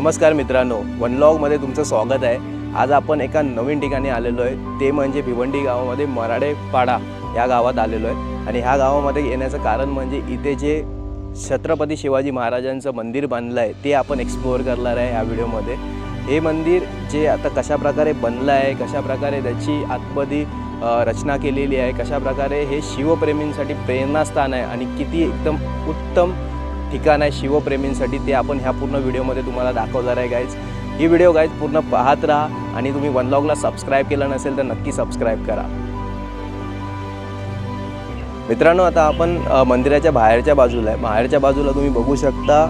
नमस्कार मित्रांनो वनलॉगमध्ये तुमचं स्वागत आहे. आज आपण एका नवीन ठिकाणी आलेलो आहे. ते म्हणजे भिवंडी गावामध्ये मराडेपाडा या गावात आलेलो आहे. आणि ह्या गावामध्ये येण्याचं कारण म्हणजे इथे जे छत्रपती शिवाजी महाराजांचं मंदिर बांधलं आहे ते आपण एक्सप्लोअर करणार आहे ह्या व्हिडिओमध्ये. हे मंदिर जे आता कशाप्रकारे बनलं आहे कशाप्रकारे त्याची आतमध्ये रचना केलेली आहे कशाप्रकारे हे शिवप्रेमींसाठी प्रेरणास्थान आहे आणि किती एकदम उत्तम ठिकाण आहे शिवप्रेमींसाठी ते आपण ह्या पूर्ण व्हिडिओमध्ये तुम्हाला दाखवणार आहे गाईज ही व्हिडिओ गाईज पूर्ण पाहत राहा आणि तुम्ही वनलॉगला सबस्क्राईब केलं नसेल तर नक्की सबस्क्राईब करा. मित्रांनो आता आपण मंदिराच्या बाहेरच्या बाजूला आहे. बाहेरच्या बाजूला तुम्ही बघू शकता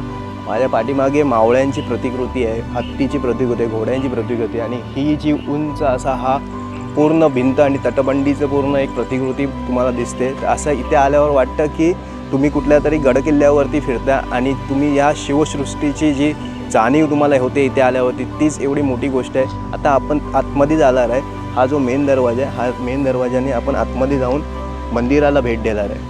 माझ्या पाठीमागे मावळ्यांची प्रतिकृती आहे हत्तीची प्रतिकृती आहे घोड्यांची प्रतिकृती आणि ही जी उंच असा हा पूर्ण भिंत आणि तटबंडीचं पूर्ण एक प्रतिकृती तुम्हाला दिसते. असं इथे आल्यावर वाटतं की तुम्ही कुठल्या तरी गडकिल्ल्यावरती फिरता आणि तुम्ही या शिवसृष्टीची जी जाणीव तुम्हाला होते इथे आल्यावरती तीच एवढी मोठी गोष्ट आहे. आता आपण आतमध्ये जाणार आहे. हा जो मेन दरवाजा आहे हा मेन दरवाजाने आपण आतमध्ये जाऊन मंदिराला भेट देणार आहे.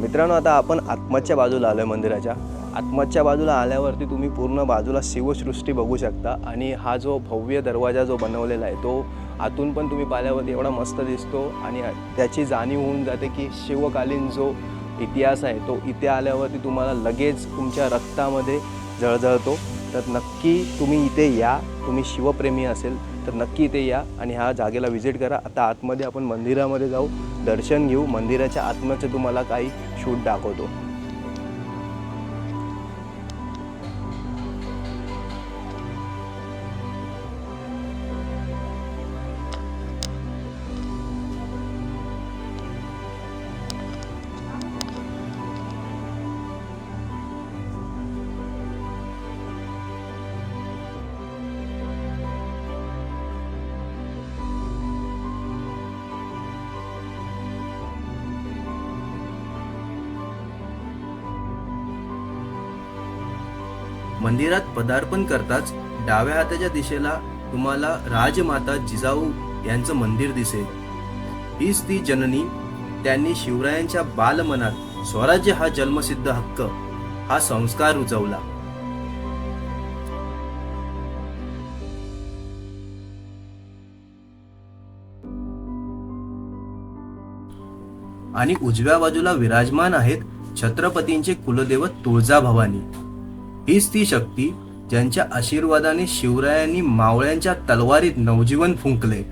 मित्रांनो आता आपण आत्मच्या बाजूला आलो आहे मंदिराच्या. आत्मच्या बाजूला आल्यावरती तुम्ही पूर्ण बाजूला शिवसृष्टी बघू शकता. आणि हा जो भव्य दरवाजा जो बनवलेला आहे तो आतून पण तुम्ही पाहिल्यावरती एवढा मस्त दिसतो. आणि त्याची जाणीव होऊन जाते की शिवकालीन जो इतिहास आहे तो इथे आल्यावरती तुम्हाला लगेच तुमच्या रक्तामध्ये जळजळतो. तर नक्की तुम्ही इथे या. तुम्ही शिवप्रेमी असेल तर नक्की इथे या आणि ह्या जागेला व्हिजिट करा. आता आतमध्ये आपण मंदिरामध्ये जाऊ दर्शन घेऊ. मंदिराच्या आत्म्याचे तुम्हाला काही शूट दाखवतो. मंदिरात पदार्पण करताच डाव्या हाताच्या दिशेला तुम्हाला राजमाता जिजाऊ यांचं मंदिर दिसेल. हीच ती जननी त्यांनी शिवरायांच्या बालमनात स्वराज्य हा जन्मसिद्ध हक्क हा संस्कार रुजवला. आणि उजव्या बाजूला विराजमान आहेत छत्रपतींचे कुलदैवत तुळजाभवानी. हीच ती शक्ती ज्यांच्या आशीर्वादाने शिवरायांनी मावळ्यांच्या तलवारीत नवजीवन फुंकले.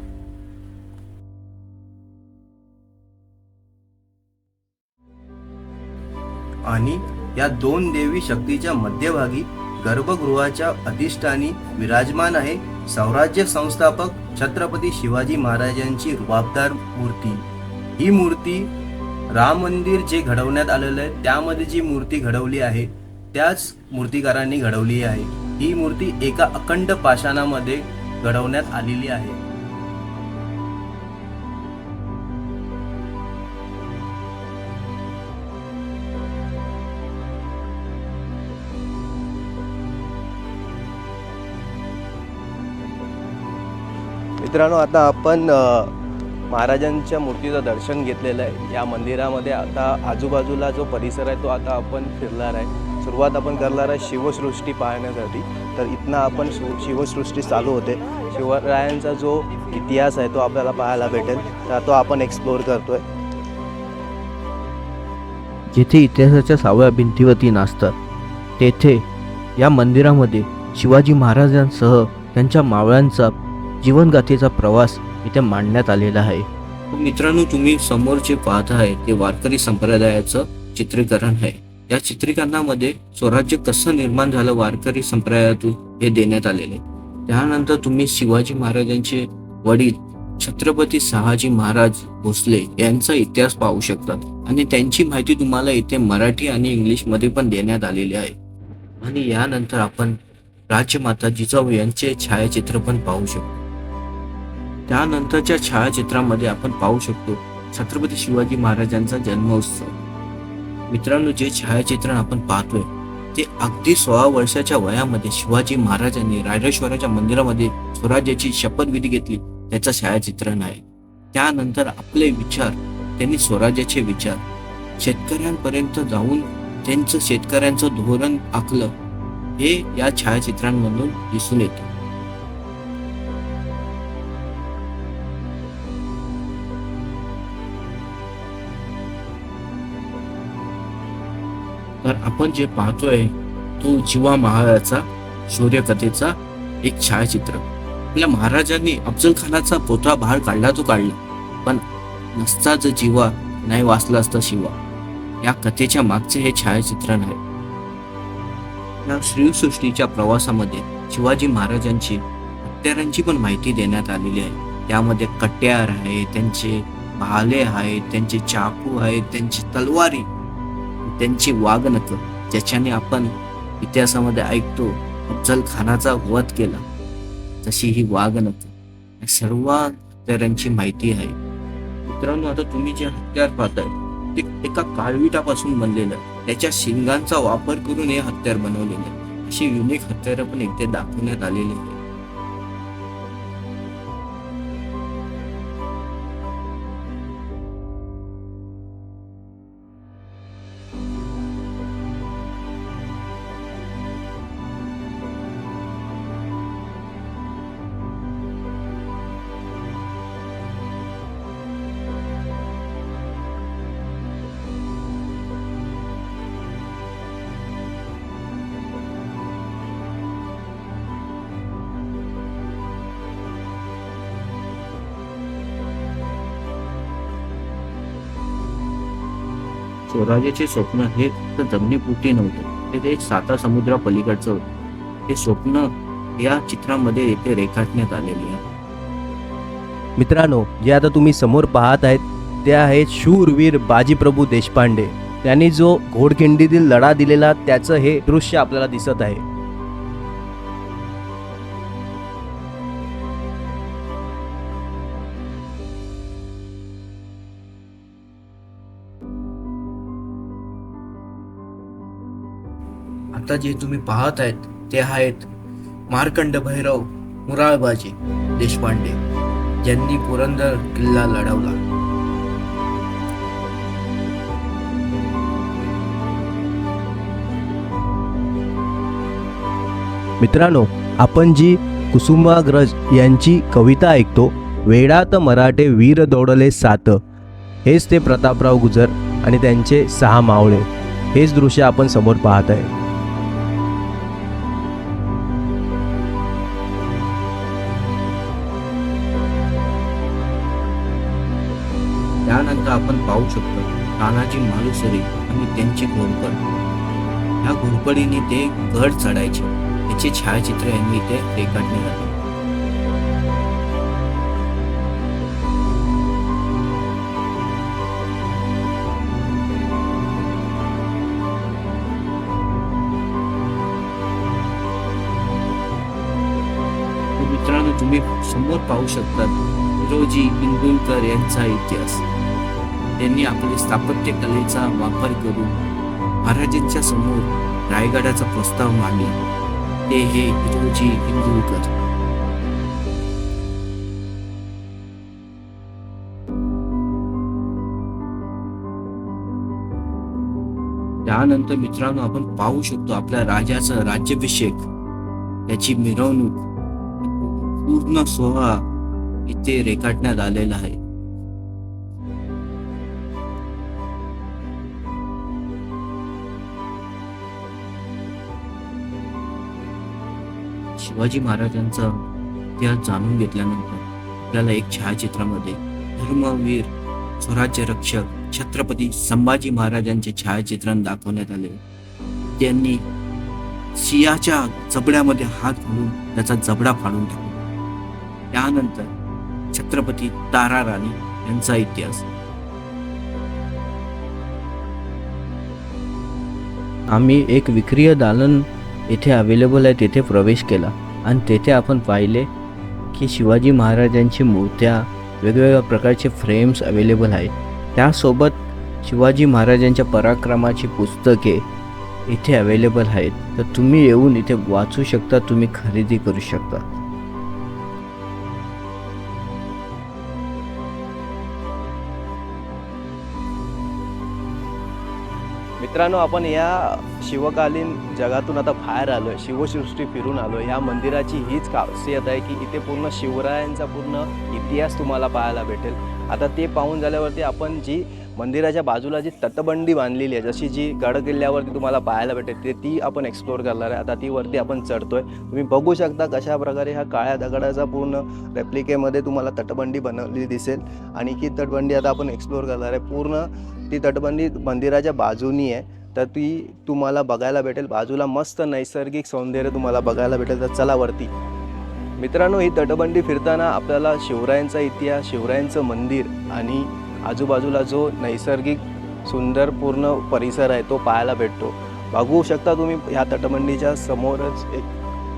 आणि या दोन देवी शक्तीच्या मध्यभागी गर्भगृहाच्या अधिष्ठानी विराजमान आहे स्वराज्य संस्थापक छत्रपती शिवाजी महाराजांची रुबाबदार मूर्ती. ही मूर्ती राम मंदिर जे घडवण्यात आलेलं आहे त्यामध्ये जी मूर्ती घडवली आहे त्याच मूर्तिकारांनी घडवली आहे. ही मूर्ती एका अखंड पाषाणामध्ये घडवण्यात आलेली आहे. मित्रांनो आता आपण महाराजांच्या मूर्तीचं दर्शन घेतलेलं आहे. या मंदिरामध्ये आता आजूबाजूला जो परिसर आहे तो आता आपण फिरणार आहे. सुरुवात आपण करणार आहे शिवसृष्टी पाहण्यासाठी. तर इथनं आपण शि- शिवसृष्टी चालू होते. शिवरायांचा जो इतिहास आहे तो आपल्याला पाहायला भेटेल. तर तो आपण एक्सप्लोअर करतोय. जिथे इतिहासाच्या सावळ्या भिंतीवरती नाचतात तेथे या मंदिरामध्ये शिवाजी महाराजांसह त्यांच्या मावळ्यांचा जीवनगाथेचा प्रवास इथे मांडण्यात आलेला आहे. मित्रांनो तुम्ही समोर जे पाहत आहे ते वारकरी संप्रदायाचं चित्रीकरण आहे. या चित्रीकरणामध्ये स्वराज्य कसं निर्माण झालं वारकरी संप्रदायातून हे देण्यात आलेले त्यानंतर तुम्ही शिवाजी महाराजांचे वडील छत्रपती शहाजी महाराज भोसले यांचा इतिहास पाहू शकतात. आणि त्यांची माहिती तुम्हाला इथे मराठी आणि इंग्लिशमध्ये पण देण्यात आलेली आहे. आणि यानंतर आपण राजमाता जिजाऊ यांचे छायाचित्र पण पाहू शकतो. त्यानंतरच्या छायाचित्रामध्ये आपण पाहू शकतो छत्रपती शिवाजी महाराजांचा जन्मोत्सव. मित्रांनो जे छायाचित्रण आपण पाहतोय ते अगदी सोळा वर्षाच्या वयामध्ये शिवाजी महाराजांनी रायरेश्वराच्या मंदिरामध्ये स्वराज्याची शपथविधी घेतली. त्याचं छायाचित्रण आहे. त्यानंतर आपले विचार त्यांनी स्वराज्याचे विचार. शेतकऱ्यांपर्यंत जाऊन त्यांचं शेतकऱ्यांचं धोरण आखलं हे या छायाचित्रांमधून दिसून येतं. तर आपण जे पाहतोय तो जीवा महाराजाचा शौर्यकथेचा एक छायाचित्र. आपल्या महाराजांनी अफजल खानाचा पोतळा बाहेर काढला तो काढला. पण नसता जर जीवा नाही वाचला असता शिवा. या कथेच्या मागचे हे छायाचित्रण आहे या श्रीसृष्टीच्या प्रवासामध्ये शिवाजी महाराजांची हत्यारांची पण माहिती देण्यात आलेली आहे. त्यामध्ये कट्यार आहे त्यांचे भाले आहेत त्यांचे चाकू आहेत त्यांची तलवारी. त्यांची वागणक ज्याच्याने आपण इतिहासामध्ये ऐकतो अफजल खानाचा वध केला तशी ही वागणक सर्व हत्यारांची माहिती आहे. मित्रांनो आता तुम्ही जे हत्यार पाहताय ते एका काळविटापासून बनलेलं त्याच्या शिंगांचा वापर करून हे हत्यार बनवलेलं आहे. अशी युनिक हत्यारं पण इथे दाखवण्यात आलेली आहे स्वराज्याचे स्वप्न हे फक्त जमिनीपुरती नव्हतं. ते ते साता समुद्रा पलीकडचं होतं. हे स्वप्न या चित्रामध्ये येथे रेखाटण्यात आलेले आहे. मित्रांनो जे आता तुम्ही समोर पाहत आहेत ते आहेत शूरवीर बाजीप्रभू देशपांडे. त्यांनी जो घोडखिंडीतील लढा दिलेला त्याचं हे दृश्य आपल्याला दिसत आहे. आत्ता जे तुम्ही पाहत आहेत ते आहेत मार्कंड भैरव मुराळबाजी देशपांडे ज्यांनी पुरंदर किल्ला लढवला. मित्रांनो आपण जी कुसुमाग्रज यांची कविता ऐकतो वेडात मराठे वीर दौडले सात. हेच ते प्रतापराव गुजर आणि त्यांचे सहा मावळे. हेच दृश्य आपण समोर पाहत आहे. पाहू शकतो. तानाजी मालुसरे आणि त्यांची घोरपड ह्या घोरपडीने ते गड चढायचे. त्याचे छायाचित्र यांनी इथे रेखाटले जाते मित्रांनो तुम्ही समोर पाहू शकतात रोजी इंदुलकर यांचा इतिहास. त्यांनी आपले स्थापत्य कलेचा वापर करून महाराजांच्या समोर रायगडाचा प्रस्ताव मांडले. ते हे हिरोजी इंदुलकर त्यानंतर मित्रांनो आपण पाहू शकतो आपल्या राजाचा राज्याभिषेक. त्याची मिरवणूक पूर्ण सोहळा इथे रेखाटण्यात आलेला आहे. शिवाजी महाराजांचा इतिहास जाणून घेतल्यानंतर आपल्याला एक छायाचित्रामध्ये धर्मवीर स्वराज्य रक्षक छत्रपती संभाजी महाराजांचे छायाचित्रण दाखवण्यात आले. त्यांनी सियाच्या जबड्यामध्ये हात घालून त्याचा जबडा फाडून टाकला. त्यानंतर छत्रपती तारा राणी यांचा इतिहास. आम्ही एक विक्रीय दालन येथे अवेलेबल आहे तेथे प्रवेश केला. आणि तेथे आपण पाहिले की शिवाजी महाराजांची मूर्त्या वेगवेगळ्या प्रकारचे फ्रेम्स अवेलेबल आहेत. त्यासोबत शिवाजी महाराजांच्या पराक्रमाची पुस्तके इथे अवेलेबल आहेत. तर तुम्ही येऊन इथे वाचू शकता तुम्ही खरेदी करू शकता. मित्रांनो आपण या शिवकालीन जगातून आता बाहेर आलो आहे शिवसृष्टी फिरून आलो आहे या मंदिराची हीच खासियत आहे की इथे पूर्ण शिवरायांचा पूर्ण इतिहास तुम्हाला पाहायला भेटेल. आता ते पाहून झाल्यावरती आपण जी मंदिराच्या बाजूला जी तटबंदी बांधलेली आहे जशी जी गड किल्ल्यावरती तुम्हाला पाहायला भेटेल ते ती आपण एक्सप्लोअर करणार आहे. आता ती वरती आपण चढतोय. तुम्ही बघू शकता कशा प्रकारे ह्या काळ्या दगडाचा पूर्ण रेप्लिकेमध्ये तुम्हाला तटबंदी बनवलेली दिसेल. आणि ही तटबंदी आता आपण एक्सप्लोअर करणार आहे. पूर्ण ती तटबंदी मंदिराच्या बाजूनी आहे. तर ती तुम्हाला बघायला भेटेल. बाजूला मस्त नैसर्गिक सौंदर्य तुम्हाला बघायला भेटेल. तर चला वरती. मित्रांनो ही तटबंदी फिरताना आपल्याला शिवरायांचा इतिहास शिवरायांचं मंदिर आणि आजूबाजूला जो नैसर्गिक सुंदर पूर्ण परिसर आहे तो पाहायला भेटतो. बघू शकता तुम्ही ह्या तटबंदीच्या समोरच एक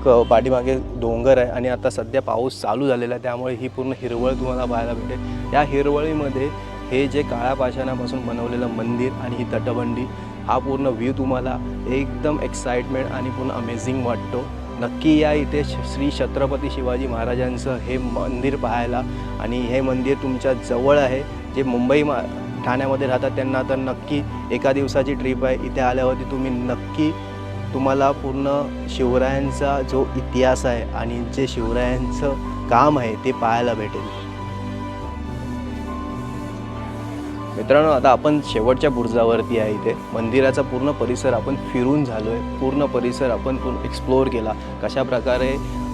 क- पाठीमागे डोंगर आहे आणि आता सध्या पाऊस चालू झालेला आहे त्यामुळे ही पूर्ण हिरवळ तुम्हाला पाहायला भेटेल. या हिरवळीमध्ये हे जे काळ्या पाषाणापासून बनवलेलं मंदिर आणि ही तटबंदी हा पूर्ण व्ह्यू तुम्हाला एकदम एक्साइटमेंट आणि पूर्ण अमेझिंग वाटतो. नक्की या इथे श- श्री छत्रपती शिवाजी महाराजांचं हे मंदिर पाहायला आणि हे मंदिर तुमच्या जवळ आहे. जे मुंबई मा ठाण्यामध्ये राहतात त्यांना तर नक्की एका दिवसाची ट्रिप आहे. इथे आल्यावरती तुम्ही नक्की तुम्हाला पूर्ण शिवरायांचा जो इतिहास आहे आणि जे शिवरायांचं काम आहे ते पाहायला भेटेल. मित्रांनो आता आपण शेवटच्या बुर्जावरती आहे इथे. मंदिराचा पूर्ण परिसर आपण फिरून झालो आहे पूर्ण परिसर आपण पूर्ण एक्सप्लोअर केला. कशा प्रकारे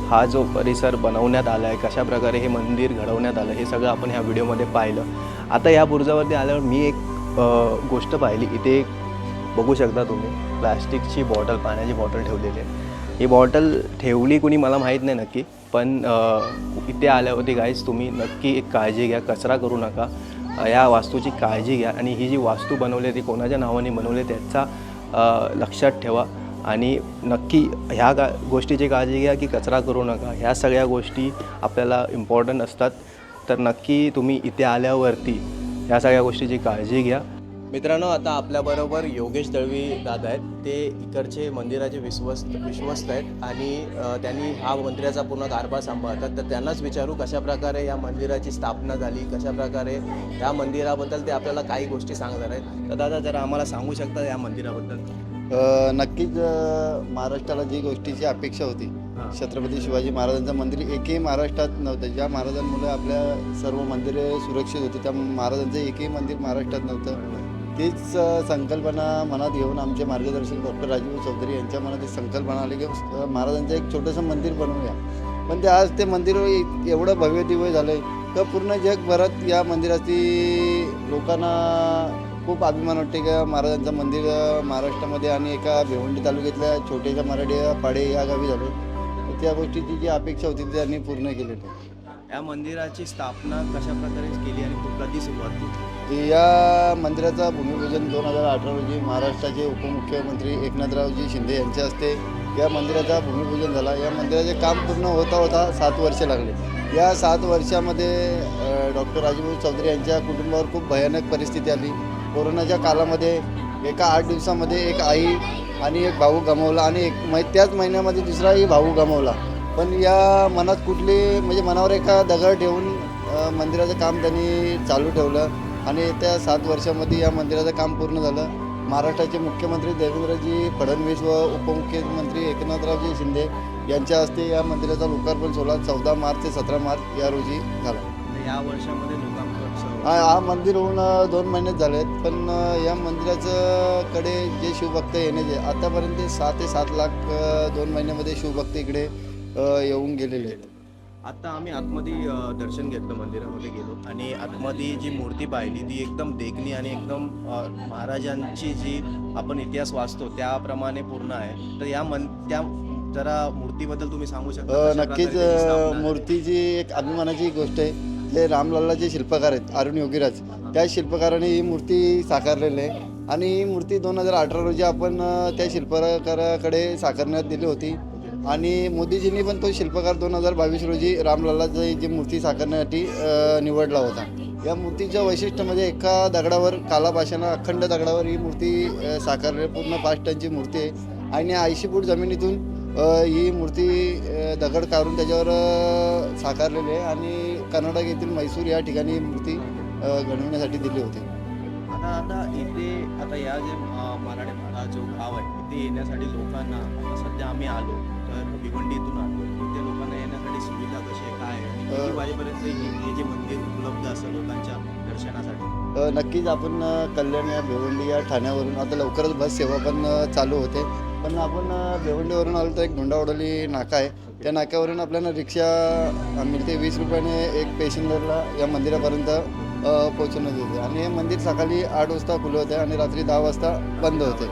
हा जो परिसर बनवण्यात आला आहे कशा प्रकारे हे मंदिर घडवण्यात आलं हे सगळं आपण ह्या व्हिडिओमध्ये पाहिलं. आता या बुर्जावरती आल्यावर मी एक गोष्ट पाहिली. इथे एक बघू शकता तुम्ही प्लॅस्टिकची बॉटल पाण्याची बॉटल ठेवलेली आहे. ही बॉटल ठेवली कुणी मला माहीत नाही नक्की पण इथे आल्यावरती गाईज तुम्ही नक्की एक काळजी घ्या कचरा करू नका. या वास्तूची काळजी घ्या आणि ही जी वास्तू बनवली आहे ती कोणाच्या नावाने बनवली त्याचा लक्षात ठेवा. आणि नक्की ह्या गा गोष्टीची काळजी घ्या की कचरा करू नका. ह्या सगळ्या गोष्टी आपल्याला इम्पॉर्टंट असतात. तर नक्की तुम्ही इथे आल्यावरती ह्या सगळ्या गोष्टीची काळजी घ्या. मित्रांनो आता आपल्याबरोबर योगेश दळवी दादा आहेत. ते इकडचे मंदिराचे विश्वस्त विश्वस्त आहेत आणि त्यांनी हा मंदिराचा पूर्ण कारभार सांभाळतात. तर त्यांनाच विचारू कशा प्रकारे या मंदिराची स्थापना झाली कशा प्रकारे या मंदिराबद्दल ते आपल्याला काही गोष्टी सांगणार आहेत. तर दादा जरा आम्हाला सांगू शकता या मंदिराबद्दल? नक्कीच महाराष्ट्राला जी गोष्टीची अपेक्षा होती. छत्रपती शिवाजी महाराजांचं मंदिर एकही महाराष्ट्रात नव्हतं. ज्या महाराजांमुळे आपल्या सर्व मंदिरे सुरक्षित होती त्या महाराजांचं एकही मंदिर महाराष्ट्रात नव्हतं. तीच संकल्पना मनात घेऊन आमचे मार्गदर्शक डॉक्टर राजीव चौधरी यांच्या मनात एक संकल्पना आली की महाराजांचं एक छोटंसं मंदिर बनवूया. पण ते आज ते मंदिर एवढं भव्य दिव्य झालं आहे तर पूर्ण जगभरात या मंदिराची लोकांना खूप अभिमान वाटते का महाराजांचं मंदिर महाराष्ट्रामध्ये आणि एका भिवंडी तालुक्यातल्या छोट्याशा मराठी पाडे या गावी झाले. तर त्या गोष्टीची जी अपेक्षा होती ती त्यांनी पूर्ण केलेली आहे. या मंदिराची स्थापना कशा प्रकारे केली आणि तो कधी सुरुवात केली या मंदिराचा भूमिपूजन दोन हजार अठरा रोजी महाराष्ट्राचे उपमुख्यमंत्री एकनाथरावजी शिंदे यांच्या हस्ते या मंदिराचा भूमिपूजन झाला. या मंदिराचे काम पूर्ण होता होता सात वर्ष लागले. या सात वर्षामध्ये डॉक्टर राजभाऊ चौधरी यांच्या कुटुंबावर खूप भयानक परिस्थिती आली. कोरोनाच्या काळामध्ये एका आठ दिवसामध्ये एक आई आणि एक भाऊ गमावला आणि एक मै त्याच महिन्यामध्ये दुसराही भाऊ गमावला. पण या मनात कुठली म्हणजे मनावर एका दगड ठेवून मंदिराचं काम त्यांनी चालू ठेवलं आणि त्या सात वर्षामध्ये या मंदिराचं काम पूर्ण झालं. महाराष्ट्राचे मुख्यमंत्री देवेंद्रजी फडणवीस व उपमुख्यमंत्री एकनाथरावजी शिंदे यांच्या हस्ते या मंदिराचा लोकार्पण सोहळा चौदा मार्च ते सतरा मार्च या रोजी झाला. या वर्षामध्ये लोकांपर्यंत हा हा मंदिर होऊन दोन महिनेच झाले आहेत पण या मंदिराचं कडे जे शिवभक्त येण्याचे आतापर्यंत सहा ते सात लाख दोन महिन्यामध्ये शिवभक्त इकडे येऊन गेलेले आहेत. आता आम्ही आतमध्ये दर्शन घेतलं मंदिरामध्ये गेलो आणि आतमध्ये जी मूर्ती पाहिली ती एकदम देखणी आणि एकदम महाराजांची जी आपण इतिहास वाचतो त्याप्रमाणे पूर्ण आहे. तर या मन त्या जरा मूर्तीबद्दल तुम्ही सांगू शकता नक्कीच? मूर्तीची एक अभिमानाची गोष्ट आहे. ते रामलालाचे शिल्पकार आहेत अरुण योगीराज. त्या शिल्पकाराने ही मूर्ती साकारलेली आहे. आणि ही मूर्ती दोन हजार अठरा रोजी आपण त्या शिल्पकाराकडे साकारण्यात दिली होती. आणि मोदीजींनी पण तो शिल्पकार दोन हजार बावीस रोजी रामलालाची जी मूर्ती साकारण्यासाठी निवडला होता. या मूर्तीच्या म्हणजे एका दगडावर कालापाशानं अखंड दगडावर ही मूर्ती साकारली पूर्ण पाच टनची मूर्ती आहे. आणि ऐंशी फूट जमिनीतून ही मूर्ती दगड काढून त्याच्यावर साकारलेली आहे. आणि कर्नाटक येथील मैसूर या ठिकाणी मूर्ती घडवण्यासाठी दिली होती. आता आता इथे आता या जे अं, मराठवाडा जो गाव आहे इथे येण्यासाठी लोकांना सध्या आम्ही आलो तर भिवंडीतून आलो इथे लोकांना येण्यासाठी सुविधा कशी आहे काय आहे? वाजेपर्यंत हे जे मंदिर उपलब्ध असतं लोकांच्या दर्शनासाठी? नक्कीच आपण कल्याण या भिवंडी या ठाण्यावरून आता लवकरच बस सेवा पण चालू होते. पण आपण भिवंडीवरून आलो तर एक धोंडावडली नाका आहे. त्या नाक्यावरून आपल्याला रिक्षा मिळते. वीस रुपयाने एक पेशंजरला या मंदिरापर्यंत पोहोचवण्यात येते. आणि हे मंदिर सकाळी आठ वाजता खुलं होते आणि रात्री दहा वाजता बंद होते.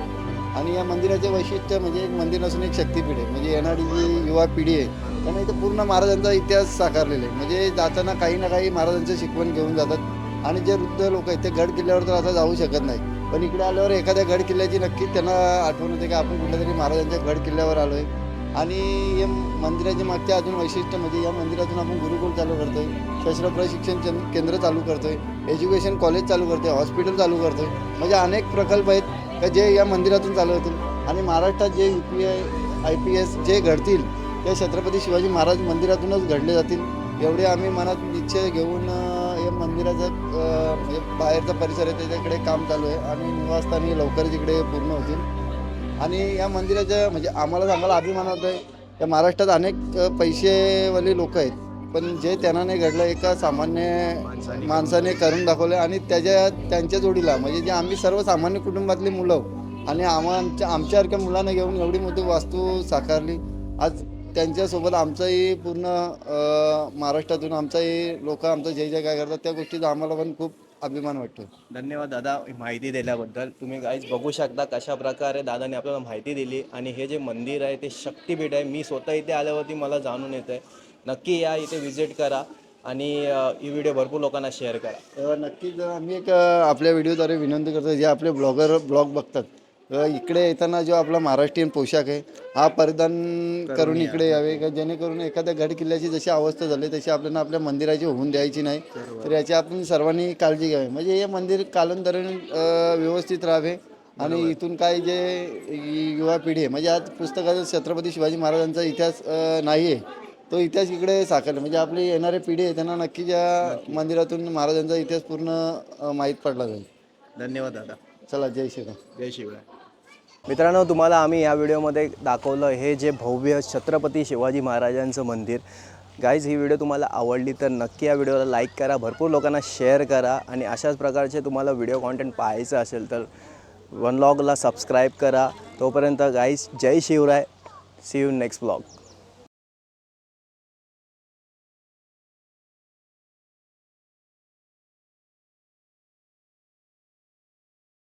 आणि या मंदिराचे वैशिष्ट्य म्हणजे एक मंदिर नसून एक शक्तीपीठ आहे. म्हणजे येणारी जी युवा पिढी आहे त्यांना इथं पूर्ण महाराजांचा इतिहास साकारलेला आहे. म्हणजे जाताना काही ना काही महाराजांचं शिकवण घेऊन जातात. आणि जे वृद्ध लोक आहेत ते गड किल्ल्यावर तर आता जाऊ शकत नाही पण इकडे आल्यावर एखाद्या गड किल्ल्याची नक्कीच त्यांना आठवण होते की आपण कुठल्या तरी महाराजांच्या गड किल्ल्यावर आलो आहे आणि या मंदिराच्या मागच्या अजून वैशिष्ट्य म्हणजे या मंदिरातून आपण गुरुकुल चालू करतोय शस्त्र प्रशिक्षण केंद्र चालू करतोय एज्युकेशन कॉलेज चालू करतोय हॉस्पिटल चालू करतोय. म्हणजे अनेक प्रकल्प आहेत का जे या मंदिरातून चालू होतील. आणि महाराष्ट्रात जे U P I I P S जे घडतील ते छत्रपती शिवाजी महाराज मंदिरातूनच घडले जातील. एवढे आम्ही मनात निश्चय घेऊन या मंदिराचं म्हणजे बाहेरचा परिसर आहे त्याच्याकडे काम चालू आहे आणि निवासस्थानी लवकरच इकडे पूर्ण होतील. आणि या मंदिराच्या म्हणजे आम्हाला सांगायला अभिमान होतो आहे या महाराष्ट्रात अनेक पैसेवाले लोक आहेत पण जे त्यांना नाही घडलं एका सामान्य माणसाने करून दाखवलं आणि त्याच्या त्यांच्या जोडीला म्हणजे जे आम्ही सर्वसामान्य कुटुंबातली मुलं आणि आम्हा आमच्या आमच्यासारख्या मुलांना घेऊन एवढी मोठी वास्तू साकारली आज त्यांच्यासोबत आमचाही पूर्ण महाराष्ट्रातून आमचाही लोक आमचं जे जे काय करतात त्या गोष्टीचा आम्हाला पण खूप अभिमान वाटतो. धन्यवाद दादा माहिती दिल्याबद्दल. तुम्ही काहीच बघू शकता कशा प्रकारे दादाने आपल्याला माहिती दिली आणि हे जे मंदिर आहे ते शक्तिपीठ आहे. मी स्वतः इथे आल्यावरती मला जाणून येतं आहे नक्की या इथे व्हिजिट करा आणि ही व्हिडिओ भरपूर लोकांना शेअर करा. नक्कीच आम्ही एक आपल्या व्हिडिओद्वारे विनंती करतो जे आपले ब्लॉगर ब्लॉग बघतात अ, इकडे येताना जो आपला महाराष्ट्रीयन पोशाख आहे हा परिधान करून इकडे यावे का जेणेकरून एखाद्या गड किल्ल्याची जशी अवस्था झाली तशी आपल्याला आपल्या मंदिराची होऊन द्यायची नाही. तर याची आपण सर्वांनी काळजी घ्यावी. म्हणजे हे मंदिर कालांतराने अ, व्यवस्थित राहावे. आणि इथून काय जे युवा पिढी आहे म्हणजे आज पुस्तकात छत्रपती शिवाजी महाराजांचा इतिहास अ, नाही आहे तो इतिहास इकडे साकारला. म्हणजे आपली येणारी पिढी आहे त्यांना नक्कीच या मंदिरातून महाराजांचा इतिहास पूर्ण अ, माहीत पडला जाईल. धन्यवाद दादा. चला जय श्रीराम जय शिवराय. मित्रांनो तुम्हाला आम्ही या व्हिडिओमध्ये दाखवलं हे जे भव्य छत्रपती शिवाजी महाराजांचं मंदिर. गाईज ही व्हिडिओ तुम्हाला आवडली तर नक्की या व्हिडिओला लाईक करा भरपूर लोकांना शेअर करा आणि अशाच प्रकारचे तुम्हाला व्हिडिओ कॉन्टेंट पाहायचं असेल तर वन लॉगला सबस्क्राईब करा. तोपर्यंत guys Jai Shivrai. See you next vlog